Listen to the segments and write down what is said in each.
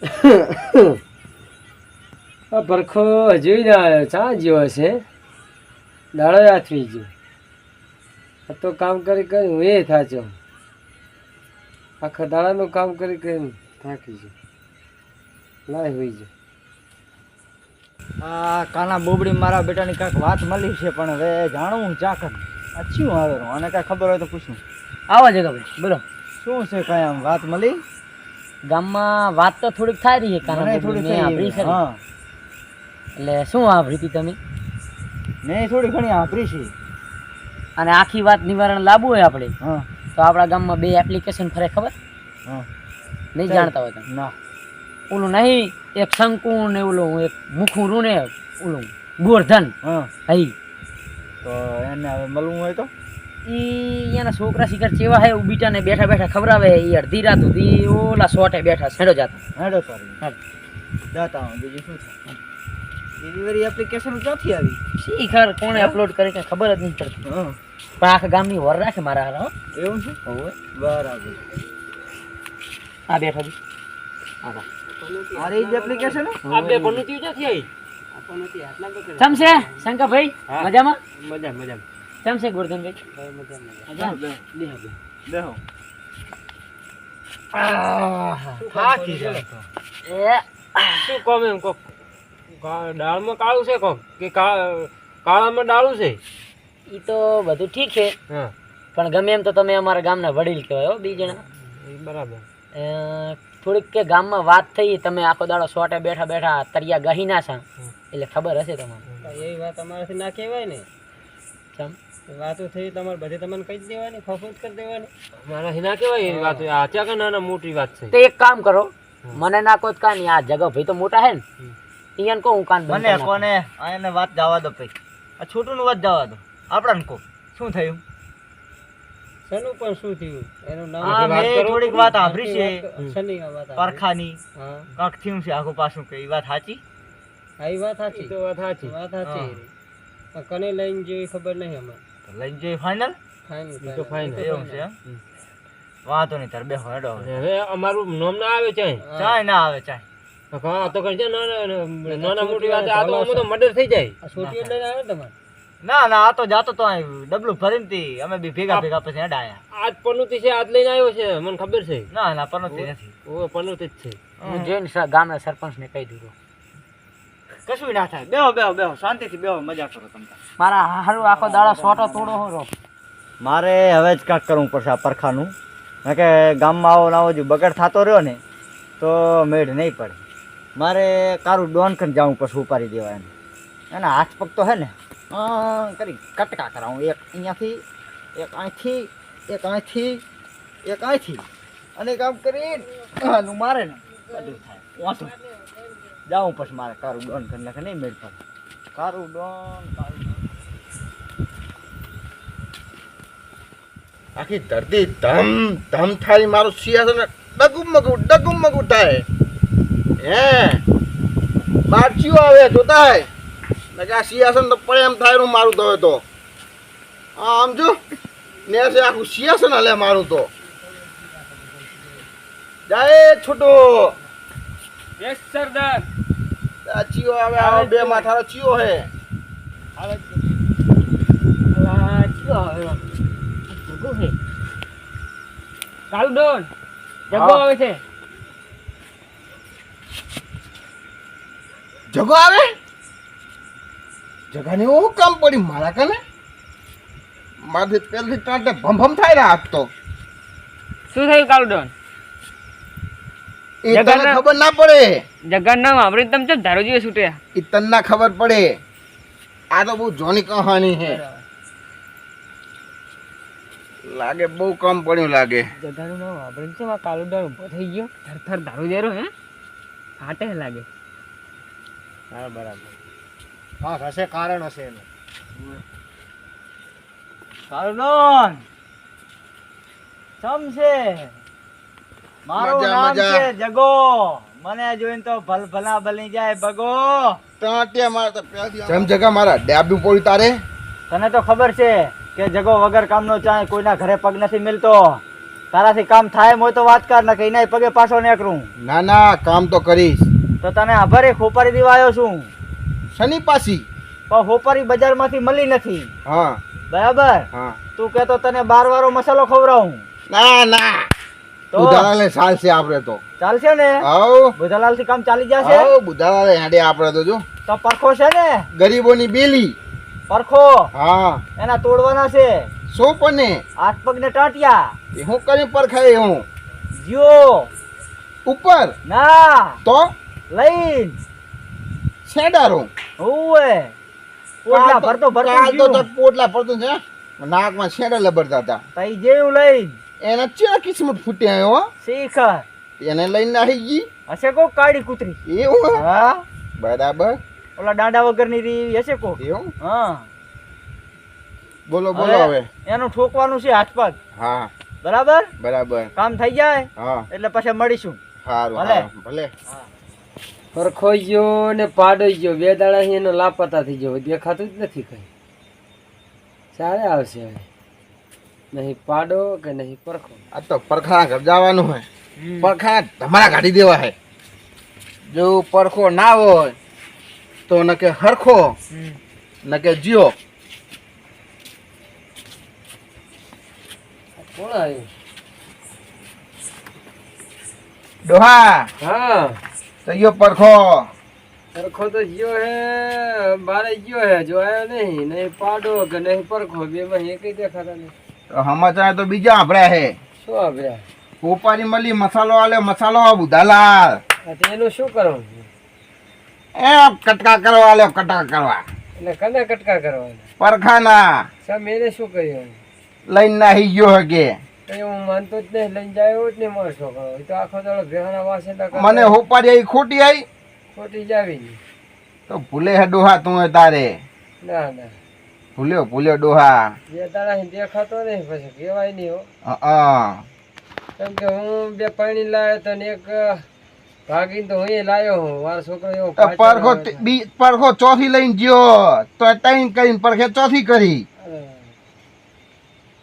આ પરખો હજુ ના આવ્યો. ચા જેવો છે. દાડો આથવી ગયો. આ તો કામ કરી કરી હું એ થાચો. આખા દાડાનું કામ કરી કરી થાકી ગયો. લાય હોઈ ગયો. આ કાના બોબડી મારા બેટાની કાંઈક વાત મળી છે પણ હવે જાણવું ચાકર આ શું આવે અને કાંઈ ખબર હોય તો પૂછું. આવો જગાભાઈ બોલો. શું છે કાંઈ આમ વાત મળી? ગામમાં વાત તો થોડીક થાય રહી છે કારણ કે થોડી આભરી છે. એટલે શું સાંભળી હતી તમે? મેં થોડી ઘણી આભરી છે. અને આખી વાત નિવારણ લાવવું હોય આપણે? હા. તો આપણા ગામમાં બે એપ્લિકેશન ફરે ખબર? હા. નહીં જાણતા હોય તમે? ના. ઓલું નહીં એક શંકુ ને ઓલું એક મુખું રૂ ને ઓલું ગોરધન હા. હઈ. તો એને હવે મળવું હોય તો? ઈ એના છોકરા શિકાર ચેવા હે ઉબીટા ને બેઠા બેઠા ખવડાવે એ અડધી રાત સુધી ઓલા સોટે બેઠા છેડો જાતા. હેડો સોરી દાતા બીજું શું છે? ડિલિવરી એપ્લિકેશન ક્યાંથી આવી? શિખર કોણે અપલોડ કરી કઈ ખબર જ નહીં પડતી. હા. પણ આખા ગામની વર રાખે મારા હારા એવું છે? હોવે. બરાબર. આ બેઠો આખા. આ રહી જ એપ્લિકેશન આ બે પનોતી ક્યાંથી આવી? ચમ છે શંકરભાઈ મજામાં? મજા મજા છે ગોરધનભાઈ કોમ એમ કોક? દાળમાં કાળું છે કોક? કે કાળામાં ડાળું છે? એ તો બધું ઠીક છે. હા. પણ ગમે એમ તો તમે અમારા ગામના વડીલ કહેવાય હો બે જણા. બરાબર. થોડીક કે ગામમાં વાત થઈ તમે આખો દાડો સોટે બેઠા બેઠા તરિયા ગહી ના છા એટલે ખબર હશે તમારે. એ વાત અમારાથી ના કહેવાય ને. ચમ વાતો થઈ તમારે બધે તમને કહી જ દેવાની ખફત કરી દેવાની. મારા હિના કેવાય એવી વાત? આ ચાકા નાના મોટી વાત છે. તો એક કામ કરો મને ના કોઈ કા નહીં આ જગા ભાઈ તો મોટા હે ને. ઈયન કહું હું કાન બંધ મને કોને આ એને વાત જવા દો ભાઈ. આ છોટું વાત જવા દો. આપણને કો શું થયું? શેનું પણ શું થયું? એનું હા મેં થોડીક વાત આભરી છે. શેની વાત પરખાની. કાક થયું છે આખું પાછું કે એ વાત સાચી? હા એ વાત સાચી. તો વાત સાચી. વાત સાચી. કને લઈને જેવી ખબર નહીં અમારે. તો જઈ ફાઇનલ ફાઇનલ તો ફાઇનલ એવું છે વાતો વાંધો નહીં તાર બેહો હેડો હવે. અમારું નામ ના આવે ચાય? ચાય ના આવે ચાય. હા તો કઈ છે નાના મોટી વાત આ તો આમાં તો મર્ડર થઈ જાય. આ છોટીઓ આવે તમારે? ના ના આ તો જાતો તો અહીં ડબલું ભરીને તી. અમે બી ભેગા ભેગા પછી હેડાયા આજ પનોતી છે આજ લઈને આવ્યો છે મને ખબર છે. ના ના પનોતી નથી. ઓ પનોતી જ છે. હું. જોઈને ગામના સરપંચને કહી દીધું. કશું ના થાય. બેહો બેહો બેહો. શાંતિથી બેહો મજા કરો તમે. મારા હારું આખો દાડો સોટો તોડો હો મારે હવે જ કાંક કરવું પડશે આ પરખાનું. કારણ કે ગામમાં આવો નાવો જો બગડ થતો રહ્યો ને તો મેળ નહીં પડે. મારે કારું ડોન કરીને જવું પડશે ઉપાડી દેવા એને. એના હાથ પગ તો હે ને કરી કટકા કરાવું. એક અહીંયાથી એક અહીંથી એક અહીંથી એક અહીંથી. અને કામ કરી મારે ને. વાંચું જાઉં પછી મારે કારું ડોન કરી નાખે નહીં મેળ પર કારું ડોન આખી ધરતી ધમ ધમ થાય મારું સિંહાસન ડગુમ મગું ડગુમ મગું થાય. હે? બારચીઓ આવે જોતા હે ને કે આ સિંહાસન તો પડે એમ થાય મારું તો તો. આમ જો ને છે આખું સિંહાસન હલે મારું તો. જાય છોટો. યસ સરદાર આ ચીયો આવે આવે બે માથાનો ચીયો હે. અલા ચિયો આવે. જગો હે. ચાલુ ડોન. જગો આવે છે. જગો આવે? જગાને એવું કામ પડી મારા કને? મારાથી પેલથી ટાંટે ભમ ભમ થાય ને હાથ તો. શું થયું કાલુ ડોન? એ તને ખબર ના પડે? જગન ના વાપરી તમે ચમ ધારો જીવે છૂટે? એ તને ના ખબર પડે? આ તો બહુ જોની કહાની હે લાગે બહુ કમ પડ્યું લાગે. જગાનું નામ આપણે છે માં કાલુ ડોન ઊભો થઈ ગયો? થર થર ધારો જેરો હે? ફાટે લાગે. હા બરાબર. હા હશે કારણ હશે એનું. સારું ડોન ચમ છે? મારું નામ છે જગો. મને જોઈને તો ભલ ભલા ભલી જાય ભગો. ટાંટિયા મારા તો જમ જગા મારા ડેબ્યુ પડ્યું તારે? તને તો ખબર છે કે જગો વગર કામનો ચાય કોઈના ઘરે પગ નથી મિલતો. તારાથી કામ થાય મોય તો વાત કર ને કે એના પગે પાછો નીકળું. ના ના કામ તો કરીશ. તો તને આભારે ખોપારી દેવા આવ્યો છું. શની પાસી? પણ હોપારી બજારમાંથી મળી નથી. હા. બરાબર? હા. તું કહેતો તને બાર વારો મસાલો ખવડાવું. ના ના. તો ને ચાલશે આપણે તો. ચાલશે ને? હવ બુધાલાલથી કામ ચાલી જશે? હવ બુધાલાલ હેડે આપણે તો જો. તો પરખો છે ને? ગરીબોની બેલી. પરખો. હા. એના તોડવાના છે. શું પણ હાથ પગ ને ટાટિયા. એ હું કરી પરખાય હું? જીઓ ઉપર? ના. તો? લઈન. છેડારો. ઓવે પોટલા ભરતો ભરતો પોટલા ભરતો છે નાકમાં છેડા લબડતા હતા. તઈ જેવું લઈન. એને ચેડા કિસ્મત ફૂટી આવ્યો હો. શીખર. એને લઈને નાહી ગઈ. હશે કો કાળી કૂતરી? એવું હા? બરાબર. ઓલા દાંડા વગરની રી હશે કો? એવું? હા. બોલો બોલો હવે એનું ઠોકવાનું છે હાથ પગ હા. બરાબર? બરાબર. કામ થઈ જાય? હા. એટલે પછી મળીશું. સારું ભલે. ભલે. પરખોઈ ગયો ને પાડોઈ ગયો બે દાડા એનો લાપતા થઈ ગયો. દેખાતું જ નથી કઈ. ચાલે આવશે હવે. નહીં પાડો કે નહીં પરખો? આ તો પરખા ઘર જવાનું હોય. પરખા તમારા કાઢી દેવા હે. જો પરખો ના હોય તો ન કે હરખો ન કે જીઓ. કોણ આવ્યું? ડોહા હા. તો યો પરખો. પરખો તો જીઓ હે બારે જીઓ હે જો આયો નહીં નહીં પાડો કે નહીં પરખો બે માં એક દેખાતા નહીં. સમાચાર તો બીજા આપડ્યા હે. શું આપ્યા કોપારી મળી મસાલો આલે મસાલો બુધાલાલ આ તો એનું શું કરવું એ કટકા કરવા આલે કટકા કરવા. એટલે કને કટકા કરવા પરખાના. સમ એને શું કર્યું? લઈને નાહી ગયો હકે કઈ હું માનતો જ નહીં લઈને જાય એવો જ નહીં મારો છોકરો એ તો આખો દાડો ભેહાના વાસેડા કરે. મને હોપારી ખોટી આવી ખોટી જ આવી તો ભૂલે હે ડોહા તું તારે. ના ના. ભૂલ્યો ભૂલ્યો ડોહા. બે દાડા દેખાતો નહીં પછી કહેવાય નહીં હો. હા કેમ કે હું બે પાણી લાવ્યો તો ને એક ભાગીને તો હું લાવ્યો હું. મારો છોકરો એવો પરખો બી પરખો ચોથી લઈને ગયો. તો તૈન કરીને પરખે ચોથી કરી.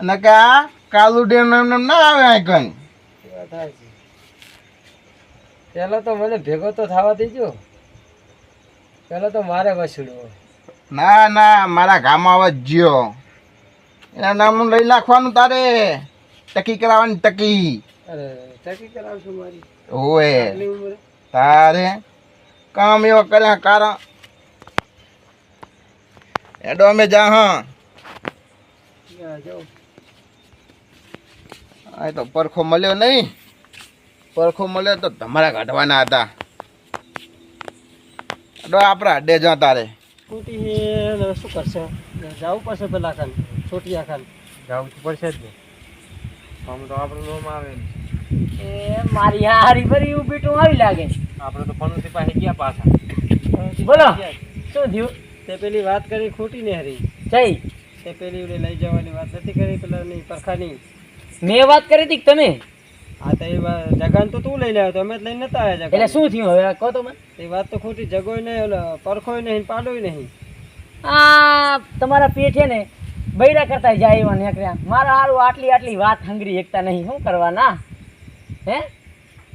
અને કે આ કાલુ ડેમ એમ ના આવે આ કઈ. પહેલો તો મને ભેગો તો થવા દેજો. પેલો તો મારે વસડવો ના ના મારા ગામમાં આવે જ્યો. એના નામ લઈ નાખવાનું તારે. ટકી કરાવવાની ટકી. અરે ટકી કરાવશું મારી? ઓએ તારે કામ એવો કર્યા કારણ. એડો અમે જા હા. આ તો પરખો મળ્યો નહીં. પરખો મળ્યો તો તમારા કાઢવાના હતા. એડો આપણા અડે જા તારે. સ્કૂટી છે ને શું કરશે? જવું પડશે પેલા ખાન છોટિયા ખાન. જવું તો પડશે જ ને. આમ તો આપણું લોમ આવે એ મારી હારી ભરી ઊભી ટું આવી લાગે. આપણે તો પનોતી પાસે ગયા પાછા. બોલો શું થયું? તે પેલી વાત કરી ખોટી ને હરી. જઈ. તે પેલી લઈ જવાની વાત નથી કરી પેલા ની પરખાની. મેં વાત કરી હતી કે તમે? આ તો એ જગાન તો તું લઈને આવ્યો તો અમે લઈને નતા આવ્યા એટલે શું થયું હવે? કહો તો મને. એ વાત તો ખોટી જગોય નહીં ઓલો પરખોય નહીં પાડોય નહીં. આ તમારા પેઠે ને બૈરા કરતા જાય એવા નીકળ્યા. મારા હારું આટલી આટલી વાત હંગરી એકતા નહીં. શું કરવાના? હે?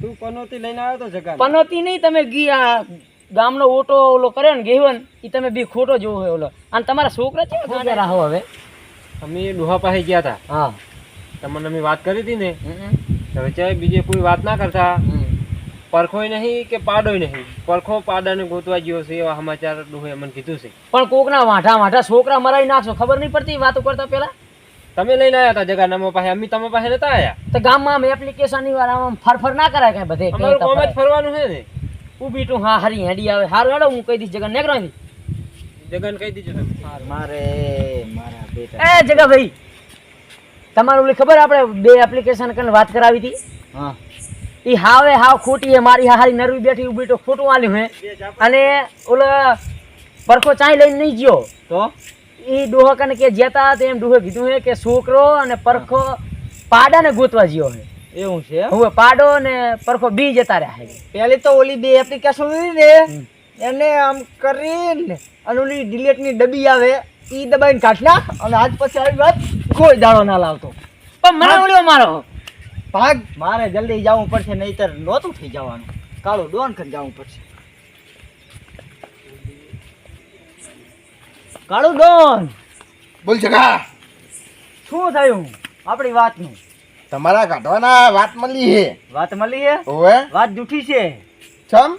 તું પનોતી લઈને આવ્યો તો જગાન. પનોતી નહીં તમે ગયા ગામનો ઓટો ઓલો કર્યો ને ગેહવન એ તમે બી ખોટો જોવો હોય ઓલો. અને તમારા છોકરા છે ગાંડા રાહો હવે? અમે ડોહા પાસે ગયા હતા હા. તમને અમે વાત કરી હતી ને હવે બીજે કોઈ વાત ના કરતા. પરખોય નહીં કે પાડોય નહીં? પરખો પાડાને ગોતવા ગયો છે એવા સમાચાર ડોહે મને કીધું છે. પણ કોકના વાંઠા વાંઠા છોકરા મરાવી નાખશો ખબર નહીં પડતી વાતો કરતા પેલા તમે લઈને આવ્યા હતા જગા નામા પાસે અમે તમે પાસે નતા આવ્યા તો ગામમાં અમે એપ્લિકેશનની વાર આમ ફરફર ના કરાય કઈ બધે અમારું જ ફરવાનું છે ને. ઊભી ટું હા હરી હેડી આવે. હારું હેડો હું કહી દઈશ જગન. નેકરો જગન કહી દીજો તમે. મારે મારા બેટા. એ જગા ભાઈ તમારું ઓલી ખબર આપણે બે એપ્લિકેશન કરીને વાત કરાવી હતી? હા. એ હાવે હાવ ખોટી હે મારી હારી નરવી બેઠી ઊભી તો ખોટું આલ્યું હે. અને ઓલો પરખો ચાઈ લઈને નહીં ગયો. તો? એ ડોહો કને કે જેતા તે એમ ડોહે કીધું હે કે છોકરો અને પરખો પાડાને ગોતવા ગયો હે. એવું છે? હવે પાડો ને પરખો બી જતા રહ્યા હે. પહેલી તો ઓલી બે એપ્લિકેશન ને એને આમ કરીને અને ઓલી ડિલેટની ડબ્બી આવે એ દબાઈને કાઢ ના અને આજ પછી આવી વાત કોઈ દાડો ના લાવતો. પણ મને ઓલ્યો મારો. ભાગ મારે જલ્દી જવું પડશે નહીતર નહોતું થઈ જવાનું. કાળો ડોન કરી જવું પડશે. કાળું ડોન! બોલ જગા. શું થયું? આપણી વાતનું. તમારા કાઢવાના વાત મળી છે. વાત મળી છે? ઓવે વાત જૂઠી છે. ચમ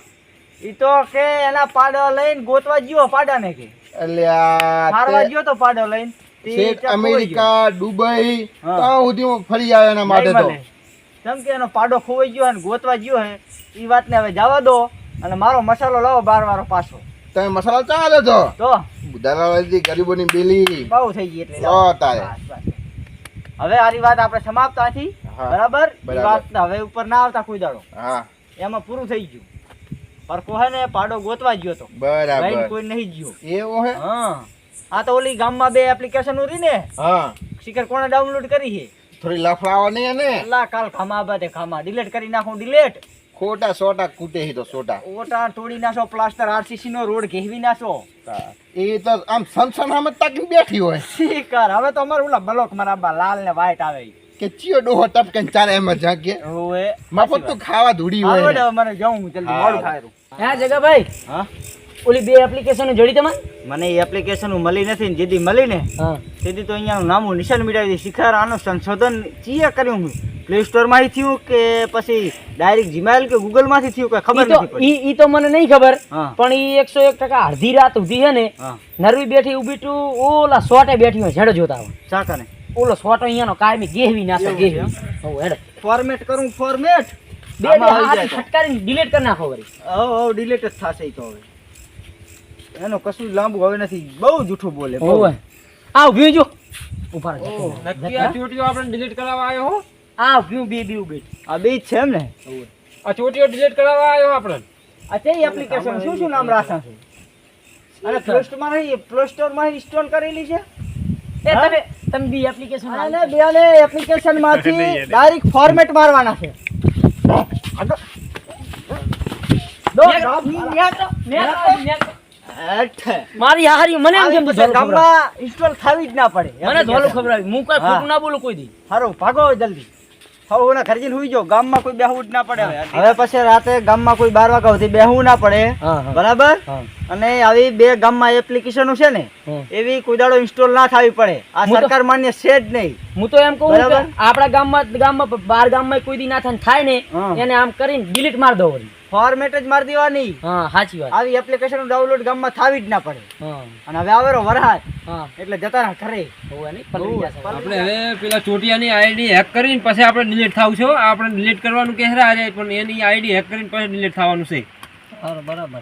ઈ તો કે એના પાડો લઈને ગોતવા ગયો પાડાને કે. એટલે આ ગયો તો પાડો લઈને. શેઠ. અમેરિકા દુબઈ ત્યાં સુધી હું ફરી આવ્યો એના માટે તો. કેમ કે એનો પાડો ખોવાઈ ગયો અને ગોતવા ગયો હે એ વાતને હવે જવા દો અને મારો મસાલો લાવો બાર વારો પાછો. તમે મસાલો ચાલે છો? તો? દલાલાજી ગરીબોની બેલી. બહુ થઈ ગઈ એટલે. સો તારે. હવે આરી વાત આપણે સમાપ્ત આથી. બરાબર? વાત હવે ઉપર ના આવતા કોઈ દાડો હા. એમાં પૂરું થઈ ગયું. પર કોહે ને પાડો ગોતવા ગયો તો. બરાબર. કોઈ નહીં ગયો. એવો હે? હા. આ તો ઓલી ગામમાં બે એપ્લિકેશન ઉરી ને. હા. શિખર કોણે ડાઉનલોડ કરી છે? થોડી લફડાવાની ને અલ્લા કાલ ખામા બાદે ખામા ડિલીટ કરી નાખું ડિલીટ ખોટા સોટા કૂટે હી તો સોટા. ઓટા તોડી નાખો પ્લાસ્ટર આરસીસી નો રોડ ઘેવી નાખો. એ તો આમ સનસન સામે તાકી બેઠી હોય. શિખર હવે તો અમારું ઓલા બ્લોક મારા લાલ ને વાઈટ આવે કે ચિયો ડોહો ટપકે ચારે ચાલે એમ જ કે. ઓવે. મફત તો ખાવા ધૂડી હોય ને, મને જાઉં જલ્દી હા. મોડું થાય. રહ્યું. હા જગાભાઈ? હા? ઓલી બે એપ્લિકેશનો જોડી તમારે? મને એ એપ્લિકેશન મળી નથી ને જેથી મળી ને તેથી તો અહીંયાનું નામું નિશાન મેળવી દીધું શિખર આનું સંશોધન ચીએ કર્યું હું. પ્લે સ્ટોરમાંથી થયું કે પછી ડાયરેક્ટ જીમેલ કે ગૂગલમાંથી થયું કે ખબર નથી ઈ ઈ તો મને નહીં ખબર. પણ ઈ એકસો એક ટકા અડધી રાત સુધી છે ને નરવી બેઠી ઊભી ટુ ઓલા સોટે બેઠી હોય ઝેડો જોતા હોય. ચાકાને ઓલો સોટો અહીંયાનો કાયમી ગેહવી નાખે ગેહવી. ફોર્મેટ કરું ફોર્મેટ બે ફટકારી ડિલીટ કરી નાખો હવ હવ ડિલીટ જ થશે એ તો હવે. એનો કશું લાંબુ હવે નથી. બહુ જૂઠું બોલે બહુ. આ ઊભી જો. ઊભા રહો, નક્કી આ ચોટીઓ આપણે ડિલીટ કરાવવા આવ્યો હો? આ ઊભી બે બે ઊભી. આ બે છે એમ ને? આ ચોટીઓ ડિલીટ કરાવવા આવ્યો આપણે? આ છે એપ્લિકેશન શું શું નામ રાખા છે? અને પ્લે સ્ટોરમાં નહીં પ્લે સ્ટોરમાં ઇન્સ્ટોલ કરેલી છે? એ તમે તમે બી એપ્લિકેશન અને બેને એપ્લિકેશનમાંથી ડાયરેક્ટ ફોર્મેટ મારવાના છે. દો, દો. હેઠ. મારી હારી મને એમ કેમ આવી ગામમાં ઇન્સ્ટોલ થવી જ ના પડે. મને ધોલું ખબર હું કઈ ખોટું ના બોલું કોઈ દી. હારું ભાગો જલ્દી. હવે ને ખરીદીને હુઈ જાઓ. ગામમાં કોઈ બેહવું જ ના પડે હવે. પછી રાતે ગામમાં કોઈ બાર વાગ્યા સુધી બેહવું ના પડે. બરાબર? અને આવી બે ગામમાં એપ્લિકેશનો છે ને એવી કુદાડો ઇન્સ્ટોલ ના થવી પડે. આ સરકાર માન્ય છે જ નહીં. હું તો એમ કહું. આપણા ગામમાં ગામમાં બાર ગામમાં કોઈ દી ના થાય ને થાય ને એને આમ કરીને ડિલીટ માર દો ફોર્મેટ જ મારી દેવાની. હા સાચી વાત. આવી એપ્લિકેશન ડાઉનલોડ ગામમાં થાવી જ ના પડે. અને હવે આવેરો વરહાદ. હા. એટલે જતા ના જશે. આપણે હવે પેલા ચોટિયાની આઈડી હેક કરીને પછી આપણે ડિલીટ થાવ છો આપણે ડિલીટ કરવાનું કહેરા છે પણ એની આઈડી હેક કરીને પછી ડિલીટ થવાનું છે. બરાબર.